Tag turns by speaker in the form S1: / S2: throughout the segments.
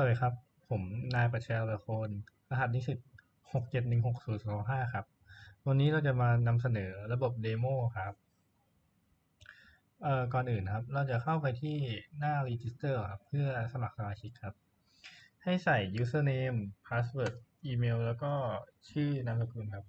S1: วัสดีครับ ผมนายประชาประโคนรหัสนิสิตหกเจ็ดหนึ่งหกศูนย์สองห้าครับ วันนี้เราจะมานำเสนอระบบเดโมครับเอ่อก่อนอื่นครับ เราจะเข้าไปที่หน้า Register ครับเพื่อสมัครสมาชิกครับ ให้ใส่ username password อีเมลแล้วก็ชื่อนามสกุลครับ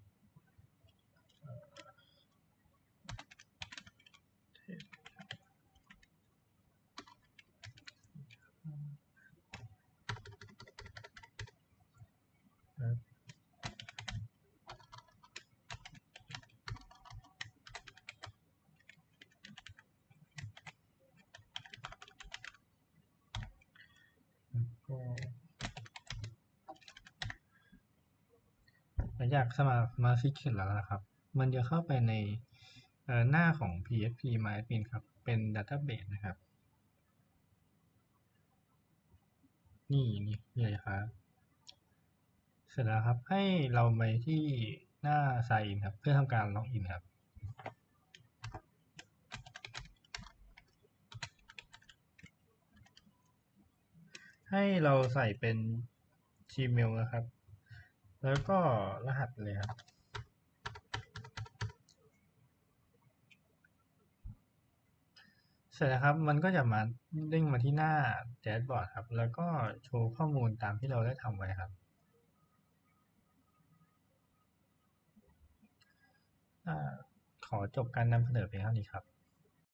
S1: หลังจากสมัครมาชิกเสร็จแล้วนะครับ มันจะเข้าไปในหน้าของ PHP MyAdmin ครับ เป็น Database นะครับ นี่นี่นี่เลยครับเสร็จแล้วครับให้เราไปที่หน้า Sign in ครับ เพื่อทำการล็อกอินครับ ให้เราใส่เป็น Gmail นะครับ แล้วก็รหัสเลยครับ เสร็จแล้วครับ มันก็จะมาเด้งมาที่หน้าแดชบอร์ดครับ แล้วก็โชว์ข้อมูลตามที่เราได้ทำไว้ครับขอจบการนำเสนอเพียงเท่านี้ครับ